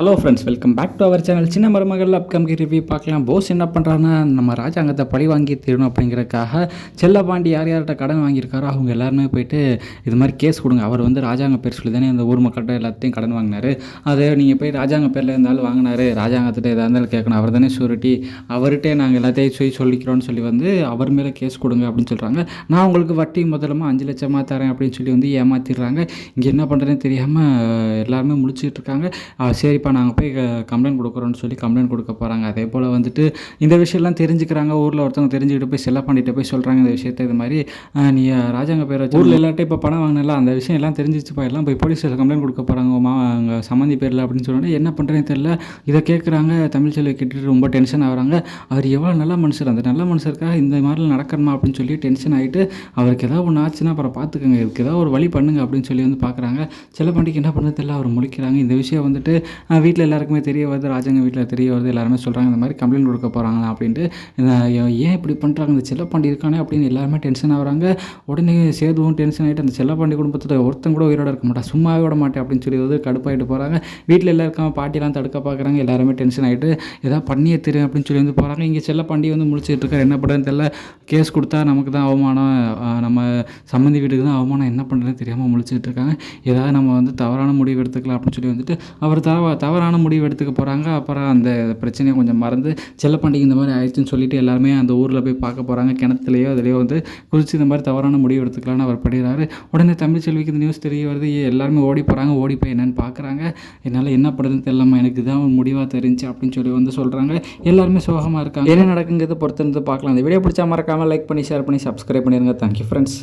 Hello friends welcome back to our channel சின்ன மருமகள் upcoming review பார்க்கலாம். போஸ் என்ன பண்ணுறாருன்னா நம்ம ராஜாங்கத்தை பழி வாங்கி தீரணும் அப்படிங்கிறதுக்காக செல்லப்பாண்டி யார் யார்கிட்ட கடன் வாங்கியிருக்காரோ அவங்க எல்லாருமே போயிட்டு இது மாதிரி கேஸ் கொடுங்க. அவர் வந்து ராஜாங்க பேர் சொல்லி தானே அந்த ஊர் மக்கள்கிட்ட எல்லாத்தையும் கடன் வாங்கினார். அதை நீங்கள் போய் ராஜாங்க பேரில் இருந்தாலும் வாங்கினாரு. ராஜாங்கத்திட்ட எதாக இருந்தாலும் கேட்கணும். அவர் தானே ஷூரிட்டி அவர்கிட்டே நாங்கள் எல்லாத்தையும் சொல்லி சொல்லிக்கிறோன்னு சொல்லி வந்து அவர் மேலே கேஸ் கொடுங்க அப்படின்னு சொல்கிறாங்க நான் உங்களுக்கு வட்டி முதலமாக அஞ்சு லட்சமாக தரேன் அப்படின்னு சொல்லி வந்து ஏமாற்றிடுறாங்க இங்கே என்ன பண்ணுறதுன்னு தெரியாமல் எல்லாருமே முடிச்சுட்டு இருக்காங்க. சரி சரிப்பா நாங்கள் போய் கம்ப்ளைண்ட் கொடுக்குறோன்னு சொல்லி கம்ப்ளைண்ட் கொடுக்க போகிறாங்க அதே போல் வந்துட்டு இந்த விஷயம்லாம் தெரிஞ்சுக்கிறாங்க. ஊரில் ஒருத்தவங்க தெரிஞ்சுக்கிட்டு போய் செல்லப்பாண்டிகிட்ட போய் சொல்கிறாங்க இந்த விஷயத்த இது மாதிரி நீ ராஜாங்க பேர் வச்சு ஊரில் எல்லாட்டும் இப்போ பணம் வாங்கினல அந்த விஷயம் எல்லாம் தெரிஞ்சிச்சுப்பா. எல்லாம் போய் போலீஸ் கம்ப்ளைண்ட் கொடுக்க போகிறாங்க மா அங்கே சம்மந்தி பேரில் அப்படின்னு சொன்னோன்னே என்ன பண்ணுறேன்னு தெரியல. இதை கேட்குறாங்க தமிழ் செல்வி கேட்டுட்டு ரொம்ப டென்ஷன் ஆகுறாங்க. அவர் எவ்வளோ நல்ல மனுஷர். அந்த நல்ல மனுஷருக்காக இந்த மாதிரிலாம் நடக்கணுமா அப்படின்னு சொல்லி டென்ஷன் ஆகிட்டு அவருக்கு ஏதாவது ஒன்று ஆச்சுன்னா அப்புறம் பார்த்துக்கோங்க இதுக்கு ஏதாவது ஒரு வழி பண்ணுங்க அப்படின்னு சொல்லி வந்து பார்க்குறாங்க செல்லப்பாண்டிக்கு என்ன பண்ணது தெரியல. அவர் முழிக்கிறாங்க. இந்த விஷயம் வந்துட்டு வீட்டில் எல்லாருக்குமே தெரிய வருது ராஜாங்க வீட்டில் தெரிய வருது எல்லாருமே சொல்கிறாங்க இந்த மாதிரி கம்ப்ளைண்ட் கொடுக்க போகிறாங்களா அப்படின்ட்டு. ஏன் இப்படி பண்ணுறாங்க இந்த செல்லப்பாண்டி இருக்கானே அப்படின்னு எல்லாருமே டென்ஷன் ஆகுறாங்க. உடனே சேதுவும் டென்ஷன் ஆகிட்டு அந்த செல்லப்பாண்டி குடும்பத்தில் ஒருத்தன் கூட உயிரோட இருக்க மாட்டான். சும்மாவே விட மாட்டேன் அப்படின்னு சொல்லி வந்து கடுப்பாயிட்டு போகிறாங்க வீட்டில் எல்லாருக்கும் பாட்டிலாம் தடுக்க பார்க்குறாங்க எல்லாருமே டென்ஷன் ஆகிட்டு ஏதாவது பண்ணியே தெரியும் அப்படின்னு சொல்லி வந்து போகிறாங்க இங்கே செல்லப்பாண்டி வந்து முடிச்சுட்டு இருக்காரு என்ன பண்ணுறதுன்னு தெரியல. கேஸ் கொடுத்தா நமக்கு தான் அவமானம் நம்ம சம்மந்தி வீட்டுக்கு தான் அவமானம் என்ன பண்ணுறதுன்னு தெரியாமல் முழிச்சிட்டு இருக்காங்க. ஏதாவது நம்ம வந்து தவறான முடிவு எடுத்துக்கலாம் அப்படின்னு சொல்லி வந்துட்டு அவர் தர தவறான முடிவு எடுத்துக்க போகிறாங்க அப்புறம் அந்த பிரச்சனையை கொஞ்சம் மறந்து செல்லப்பாண்டிக்கு இந்த மாதிரி ஆயிடுச்சுன்னு சொல்லிட்டு எல்லாருமே அந்த ஊரில் போய் பார்க்க போகிறாங்க கிணத்துலையோ அதுலேயோ வந்து குறித்து இந்த மாதிரி தவறான முடிவு எடுத்துக்கலாம்னு அவர் படிக்கிறாரு உடனே தமிழ் செல்விக்கு இந்த நியூஸ் தெரிய வருது. எல்லாருமே ஓடி போகிறாங்க ஓடி போய் என்னென்னு பார்க்குறாங்க. என்னால் என்ன பண்ணுறதுன்னு தெரியலம்மா. எனக்கு தான் ஒரு முடிவாக தெரிஞ்சு அப்படின்னு சொல்லி வந்து சொல்கிறாங்க எல்லாருமே சோகமாக இருக்காங்க. என்ன நடக்குங்கிறத பொறுத்திருந்து பார்க்கலாம். இந்த வீடியோ பிடிச்சா மறக்காமல் லைக் பண்ணி ஷேர் பண்ணி சப்ஸ்கிரைப் பண்ணிடுங்க தேங்க்யூ ஃப்ரெண்ட்ஸ்